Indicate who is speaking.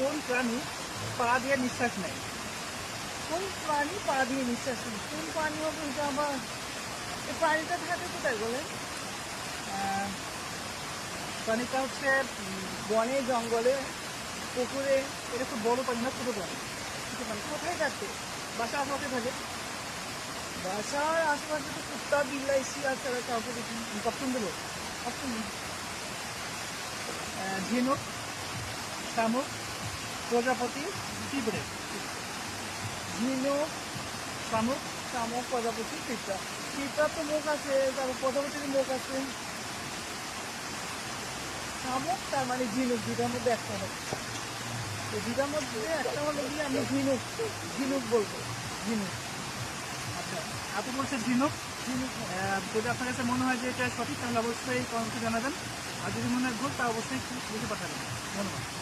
Speaker 1: কোন প্রাণী পা দিয়ে নিঃশ্বাস নেয়? কোন প্রাণী পা দিয়ে নিঃশ্বাস নেয়? কোন প্রাণী হবে এটা আমার এই প্রাণীটা থাকে কোথায় বলেন? প্রাণীটা হচ্ছে বনে জঙ্গলে পুকুরে এটা খুব বড় প্রাণী না ছোটো প্রাণী। ছোটো কোথায় থাকে? বাসা আশপাশে থাকে? বাসার আশেপাশে তো কুত্তা বিল্লাই শিয়াল ছাড়া কাউকে অপশন দেবো অপশন ঝিনুক শামুক প্রজাপতি পিঁপড়ে ঝিনুক শামুক শামুক প্রজাপতি পিঁপড়া পিঁপড়া তো মুখ আছে তারপর প্রজাপতির মুখ আছে। শামুক তার মানে ঝিনুক দুটার মধ্যে একটা হবে। তো দুটার মধ্যে একটা হলো গিয়ে আমি ঝিনুক ঝিনুক বলব ঝিনুক। আচ্ছা আপু বলছে ঝিনুক? ঝিনুক আহ, যদি আপনার কাছে মনে হয় যে এটা সঠিক তাহলে অবশ্যই কমেন্টে জানাবেন। আর যদি মনে হয় ভুল তা অবশ্যই লিখে পাঠাবেন। ধন্যবাদ।